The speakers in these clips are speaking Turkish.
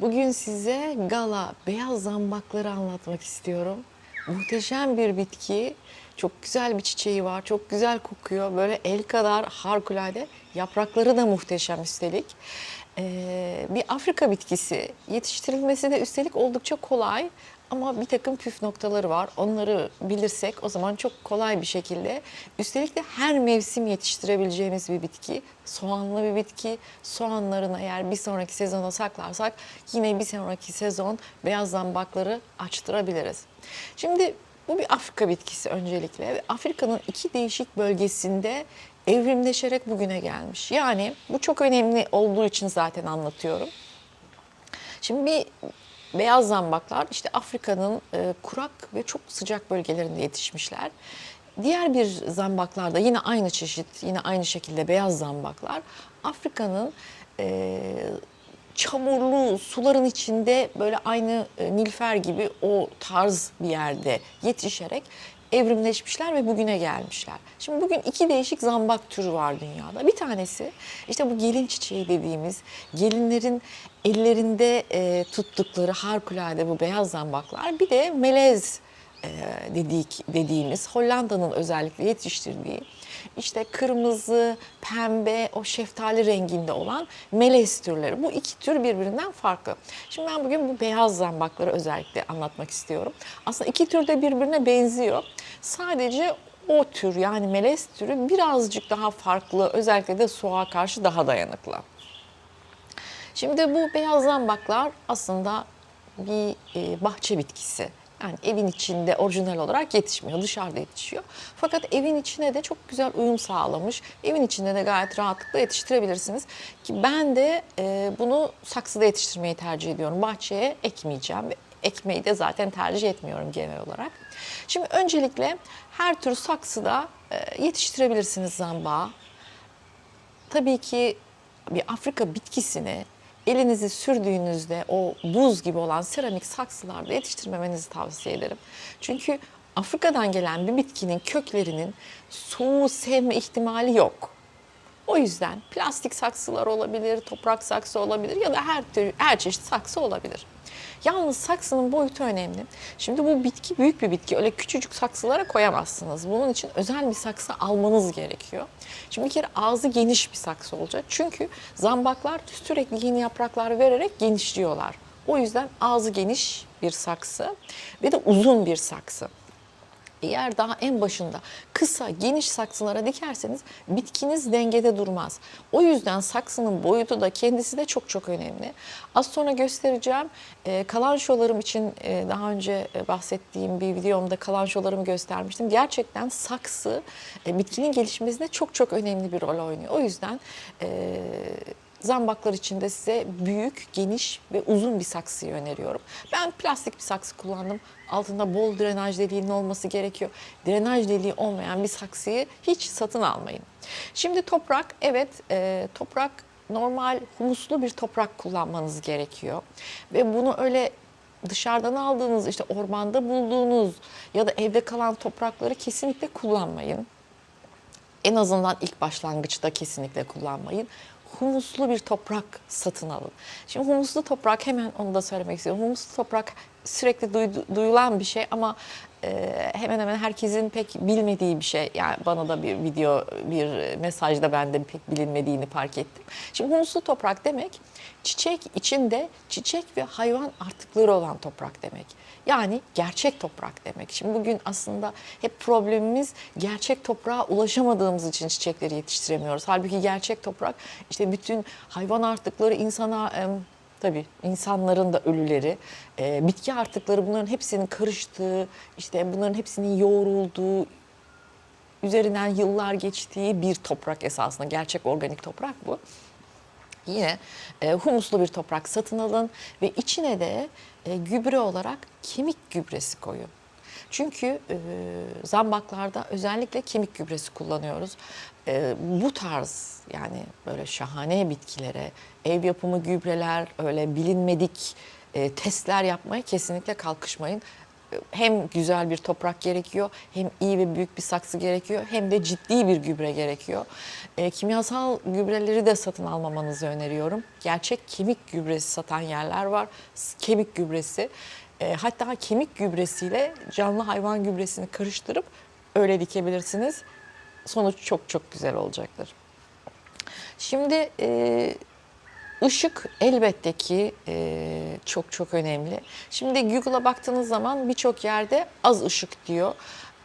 Bugün size gala beyaz zambakları anlatmak istiyorum. Muhteşem bir bitki. Çok güzel bir çiçeği var. Çok güzel kokuyor. Böyle el kadar harikulade. Yaprakları da muhteşem üstelik. Ee, bir Afrika bitkisi. Yetiştirilmesi de üstelik oldukça kolay. Ama bir takım püf noktaları var. Onları bilirsek o zaman çok kolay bir şekilde üstelik de her mevsim yetiştirebileceğimiz bir bitki. Soğanlı bir bitki. Soğanlarını eğer bir sonraki sezona saklarsak yine bir sonraki sezon beyaz zambakları açtırabiliriz. Şimdi bu bir Afrika bitkisi öncelikle. Afrika'nın iki değişik bölgesinde evrimleşerek bugüne gelmiş. Yani bu çok önemli olduğu için zaten anlatıyorum. Şimdi bir beyaz zambaklar işte Afrika'nın e, kurak ve çok sıcak bölgelerinde yetişmişler. Diğer bir zambaklar da yine aynı çeşit, yine aynı şekilde beyaz zambaklar Afrika'nın e, çamurlu suların içinde böyle aynı e, nilfer gibi o tarz bir yerde yetişerek evrimleşmişler ve bugüne gelmişler. Şimdi bugün iki değişik zambak türü var dünyada. Bir tanesi işte bu gelin çiçeği dediğimiz gelinlerin ellerinde e, tuttukları harikulade bu beyaz zambaklar. Bir de melez dedik, dediğimiz Hollanda'nın özellikle yetiştirdiği işte kırmızı, pembe, o şeftali renginde olan melez türleri. Bu iki tür birbirinden farklı. Şimdi ben bugün bu beyaz zambakları özellikle anlatmak istiyorum. Aslında iki tür de birbirine benziyor. Sadece o tür yani melez türü birazcık daha farklı. Özellikle de soğuğa karşı daha dayanıklı. Şimdi bu beyaz zambaklar aslında bir e, bahçe bitkisi. Yani evin içinde orijinal olarak yetişmiyor, dışarıda yetişiyor. Fakat evin içine de çok güzel uyum sağlamış. Evin içinde de gayet rahatlıkla yetiştirebilirsiniz. Ki ben de e, bunu saksıda yetiştirmeyi tercih ediyorum. Bahçeye ekmeyeceğim. Ekmeyi de zaten tercih etmiyorum genel olarak. Şimdi öncelikle her tür saksıda e, yetiştirebilirsiniz zambağı. Tabii ki bir Afrika bitkisini elinizi sürdüğünüzde o buz gibi olan seramik saksılarda yetiştirmemenizi tavsiye ederim. Çünkü Afrika'dan gelen bir bitkinin köklerinin soğuğu sevme ihtimali yok. O yüzden plastik saksılar olabilir, toprak saksı olabilir ya da her tür her çeşit saksı olabilir. Yalnız saksının boyutu önemli. Şimdi bu bitki büyük bir bitki. Öyle küçücük saksılara koyamazsınız. Bunun için özel bir saksı almanız gerekiyor. Şimdi bir kere ağzı geniş bir saksı olacak. Çünkü zambaklar sürekli yeni yapraklar vererek genişliyorlar. O yüzden ağzı geniş bir saksı ve de uzun bir saksı. Eğer daha en başında kısa, geniş saksılara dikerseniz bitkiniz dengede durmaz. O yüzden saksının boyutu da kendisi de çok çok önemli. Az sonra göstereceğim. E, kalançolarım için e, daha önce e, bahsettiğim bir videomda kalançolarımı göstermiştim. Gerçekten saksı e, bitkinin gelişmesinde çok çok önemli bir rol oynuyor. O yüzden... E, Zambaklar için de size büyük, geniş ve uzun bir saksıyı öneriyorum. Ben plastik bir saksı kullandım. Altında bol drenaj deliğinin olması gerekiyor. Drenaj deliği olmayan bir saksıyı hiç satın almayın. Şimdi toprak, evet e, toprak normal humuslu bir toprak kullanmanız gerekiyor. Ve bunu öyle dışarıdan aldığınız işte ormanda bulduğunuz ya da evde kalan toprakları kesinlikle kullanmayın. En azından ilk başlangıçta kesinlikle kullanmayın humuslu bir toprak satın alın. Şimdi humuslu toprak hemen onu da söylemek istiyorum. Humuslu toprak sürekli duyulan bir şey ama e, hemen hemen herkesin pek bilmediği bir şey. Yani bana da bir video, bir mesajda ben de pek bilinmediğini fark ettim. Şimdi humuslu toprak demek çiçek içinde çiçek ve hayvan artıkları olan toprak demek. Yani gerçek toprak demek. Şimdi bugün aslında hep problemimiz gerçek toprağa ulaşamadığımız için çiçekleri yetiştiremiyoruz. Halbuki gerçek toprak işte bütün hayvan artıkları insana tabii insanların da ölüleri, e, bitki artıkları bunların hepsinin karıştığı, işte bunların hepsinin yoğrulduğu, üzerinden yıllar geçtiği bir toprak esasında. Gerçek organik toprak bu. Yine e, humuslu bir toprak satın alın ve içine de e, gübre olarak kemik gübresi koyun. Çünkü e, zambaklarda özellikle kemik gübresi kullanıyoruz. E, bu tarz yani böyle şahane bitkilere ev yapımı gübreler, öyle bilinmedik e, testler yapmaya kesinlikle kalkışmayın. hem güzel bir toprak gerekiyor, hem iyi ve büyük bir saksı gerekiyor, hem de ciddi bir gübre gerekiyor. E, kimyasal gübreleri de satın almamanızı öneriyorum. Gerçek kemik gübresi satan yerler var. Kemik gübresi. E, hatta kemik gübresiyle canlı hayvan gübresini karıştırıp öyle dikebilirsiniz. Sonuç çok çok güzel olacaktır. Şimdi e, ışık elbette ki e, çok çok önemli. Şimdi Google'a baktığınız zaman birçok yerde az ışık diyor.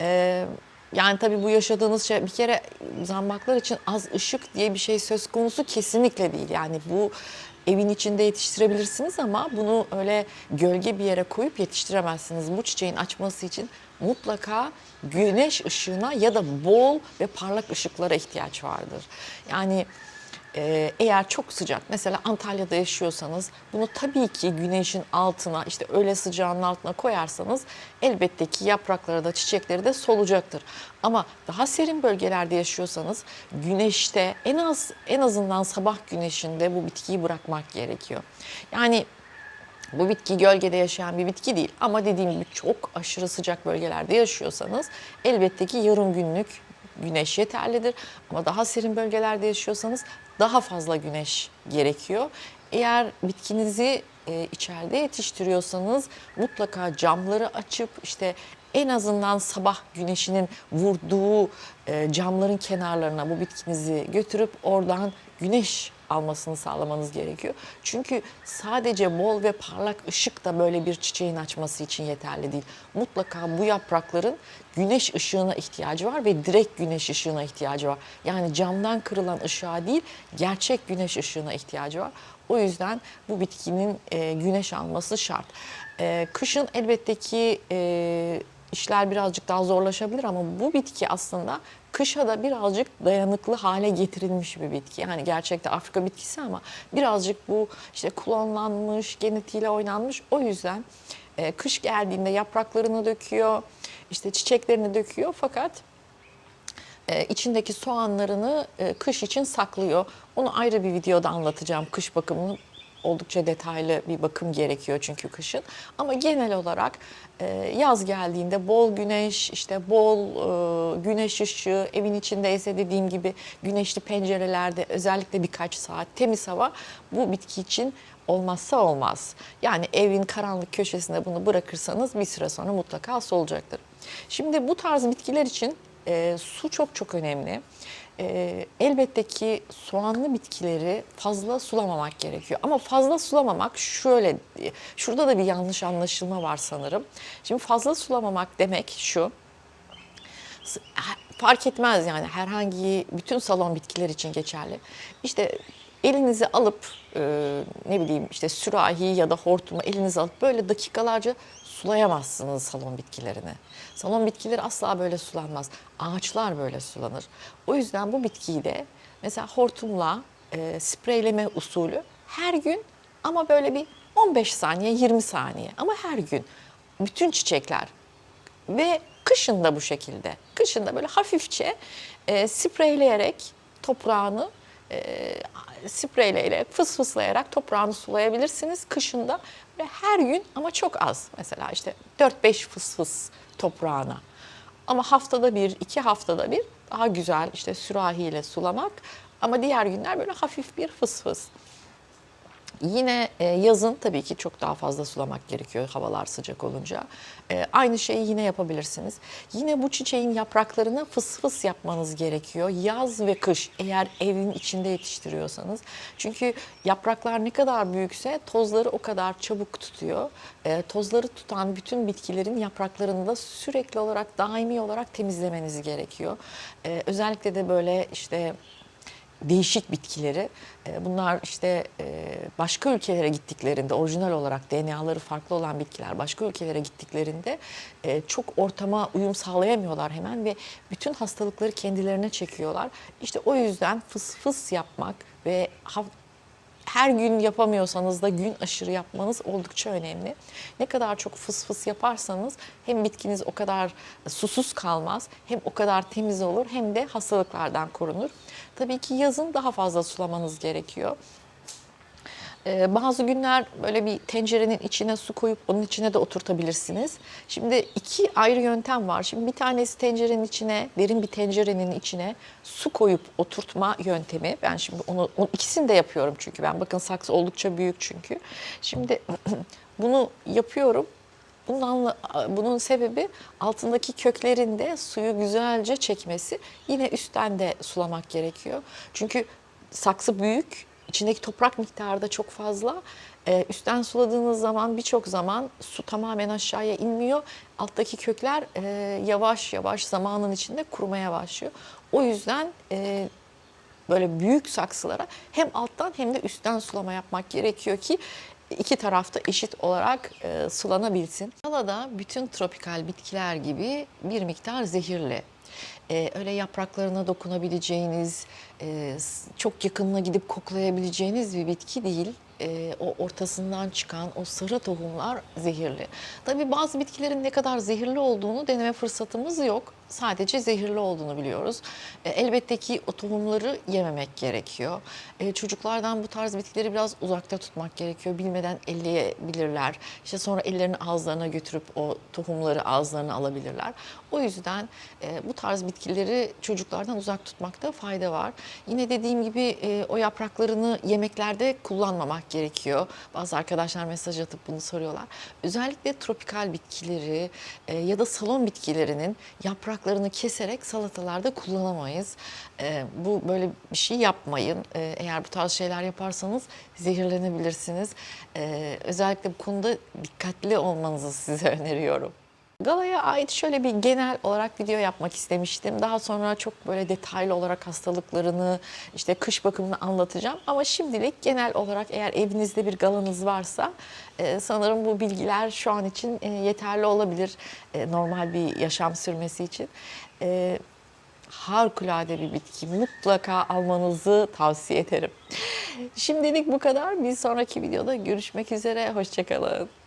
E, yani tabii bu yaşadığınız şey bir kere zambaklar için az ışık diye bir şey söz konusu kesinlikle değil. Yani bu evin içinde yetiştirebilirsiniz ama bunu öyle gölge bir yere koyup yetiştiremezsiniz. Bu çiçeğin açması için mutlaka güneş ışığına ya da bol ve parlak ışıklara ihtiyaç vardır. Yani ee, eğer çok sıcak mesela Antalya'da yaşıyorsanız bunu tabii ki güneşin altına işte öyle sıcağın altına koyarsanız elbette ki yaprakları da çiçekleri de solacaktır. Ama daha serin bölgelerde yaşıyorsanız güneşte en az en azından sabah güneşinde bu bitkiyi bırakmak gerekiyor. Yani bu bitki gölgede yaşayan bir bitki değil ama dediğim gibi çok aşırı sıcak bölgelerde yaşıyorsanız elbette ki yarım günlük güneş yeterlidir. Ama daha serin bölgelerde yaşıyorsanız daha fazla güneş gerekiyor. Eğer bitkinizi e, içeride yetiştiriyorsanız mutlaka camları açıp işte en azından sabah güneşinin vurduğu e, camların kenarlarına bu bitkinizi götürüp oradan güneş almasını sağlamanız gerekiyor. Çünkü sadece bol ve parlak ışık da böyle bir çiçeğin açması için yeterli değil. Mutlaka bu yaprakların güneş ışığına ihtiyacı var ve direkt güneş ışığına ihtiyacı var. Yani camdan kırılan ışığa değil, gerçek güneş ışığına ihtiyacı var. O yüzden bu bitkinin e, güneş alması şart. E, kışın elbette ki e, işler birazcık daha zorlaşabilir ama bu bitki aslında kışa da birazcık dayanıklı hale getirilmiş bir bitki. Yani gerçekte Afrika bitkisi ama birazcık bu işte klonlanmış, genetiğiyle oynanmış. O yüzden e, kış geldiğinde yapraklarını döküyor, işte çiçeklerini döküyor fakat e, içindeki soğanlarını e, kış için saklıyor. Onu ayrı bir videoda anlatacağım kış bakımını. Oldukça detaylı bir bakım gerekiyor çünkü kışın. Ama genel olarak e, yaz geldiğinde bol güneş, işte bol e, güneş ışığı, evin içindeyse dediğim gibi güneşli pencerelerde özellikle birkaç saat temiz hava bu bitki için olmazsa olmaz. Yani evin karanlık köşesinde bunu bırakırsanız bir süre sonra mutlaka solacaktır. Şimdi bu tarz bitkiler için e, su çok çok önemli. E, elbette ki soğanlı bitkileri fazla sulamamak gerekiyor. Ama fazla sulamamak şöyle, şurada da bir yanlış anlaşılma var sanırım. Şimdi fazla sulamamak demek şu, fark etmez yani herhangi bütün salon bitkiler için geçerli. İşte elinizi alıp e, ne bileyim işte sürahi ya da hortumu elinize alıp böyle dakikalarca sulayamazsınız salon bitkilerini. Salon bitkileri asla böyle sulanmaz. Ağaçlar böyle sulanır. O yüzden bu bitkiyi de mesela hortumla e, spreyleme usulü her gün ama böyle bir 15 saniye 20 saniye ama her gün bütün çiçekler ve kışın da bu şekilde. Kışın da böyle hafifçe e, spreyleyerek toprağını e, spreyleyerek, fıs fıslayarak toprağını sulayabilirsiniz kışında. Ve her gün ama çok az. Mesela işte 4-5 fıs fıs toprağına. Ama haftada bir, iki haftada bir daha güzel işte sürahiyle sulamak. Ama diğer günler böyle hafif bir fıs fıs. Yine e, yazın tabii ki çok daha fazla sulamak gerekiyor havalar sıcak olunca. E, aynı şeyi yine yapabilirsiniz. Yine bu çiçeğin yapraklarını fıs fıs yapmanız gerekiyor. Yaz ve kış eğer evin içinde yetiştiriyorsanız. Çünkü yapraklar ne kadar büyükse tozları o kadar çabuk tutuyor. E, tozları tutan bütün bitkilerin yapraklarını da sürekli olarak daimi olarak temizlemeniz gerekiyor. E, özellikle de böyle işte değişik bitkileri. e, Bunlar işte e, başka ülkelere gittiklerinde orijinal olarak DNA'ları farklı olan bitkiler başka ülkelere gittiklerinde e, çok ortama uyum sağlayamıyorlar hemen ve bütün hastalıkları kendilerine çekiyorlar. İşte o yüzden fıs fıs yapmak ve her gün yapamıyorsanız da gün aşırı yapmanız oldukça önemli. Ne kadar çok fıs fıs yaparsanız hem bitkiniz o kadar susuz kalmaz, hem o kadar temiz olur hem de hastalıklardan korunur. Tabii ki yazın daha fazla sulamanız gerekiyor. Ee, bazı günler böyle bir tencerenin içine su koyup onun içine de oturtabilirsiniz. Şimdi iki ayrı yöntem var. Şimdi bir tanesi tencerenin içine, derin bir tencerenin içine su koyup oturtma yöntemi. Ben şimdi onu, onu ikisini de yapıyorum çünkü ben bakın saksı oldukça büyük çünkü. Şimdi bunu yapıyorum. Bundan, bunun sebebi altındaki köklerinde suyu güzelce çekmesi. Yine üstten de sulamak gerekiyor. Çünkü saksı büyük, içindeki toprak miktarı da çok fazla. Ee, üstten suladığınız zaman birçok zaman su tamamen aşağıya inmiyor. Alttaki kökler e, yavaş yavaş zamanın içinde kurumaya başlıyor. O yüzden e, böyle büyük saksılara hem alttan hem de üstten sulama yapmak gerekiyor ki iki tarafta eşit olarak e, sulanabilsin. Salada bütün tropikal bitkiler gibi bir miktar zehirli. E, öyle yapraklarına dokunabileceğiniz, e, çok yakınına gidip koklayabileceğiniz bir bitki değil. E, o ortasından çıkan o sarı tohumlar zehirli. Tabii bazı bitkilerin ne kadar zehirli olduğunu deneme fırsatımız yok. Sadece zehirli olduğunu biliyoruz. E, elbette ki o tohumları yememek gerekiyor. E, çocuklardan bu tarz bitkileri biraz uzakta tutmak gerekiyor. Bilmeden elleyebilirler. İşte sonra ellerini ağızlarına götürüp o tohumları ağızlarına alabilirler. O yüzden e, bu tarz bitkileri çocuklardan uzak tutmakta fayda var. Yine dediğim gibi e, o yapraklarını yemeklerde kullanmamak gerekiyor. Bazı arkadaşlar mesaj atıp bunu soruyorlar. Özellikle tropikal bitkileri ya da salon bitkilerinin yapraklarını keserek salatalarda kullanamayız. E, bu böyle bir şey yapmayın. E, eğer bu tarz şeyler yaparsanız zehirlenebilirsiniz. E, özellikle bu konuda dikkatli olmanızı size öneriyorum. Galaya ait şöyle bir genel olarak video yapmak istemiştim. Daha sonra çok böyle detaylı olarak hastalıklarını, işte kış bakımını anlatacağım. Ama şimdilik genel olarak eğer evinizde bir galanız varsa e, sanırım bu bilgiler şu an için e, yeterli olabilir e, normal bir yaşam sürmesi için. Harikulade bir bitki. Mutlaka almanızı tavsiye ederim. Şimdilik bu kadar. Bir sonraki videoda görüşmek üzere. Hoşçakalın.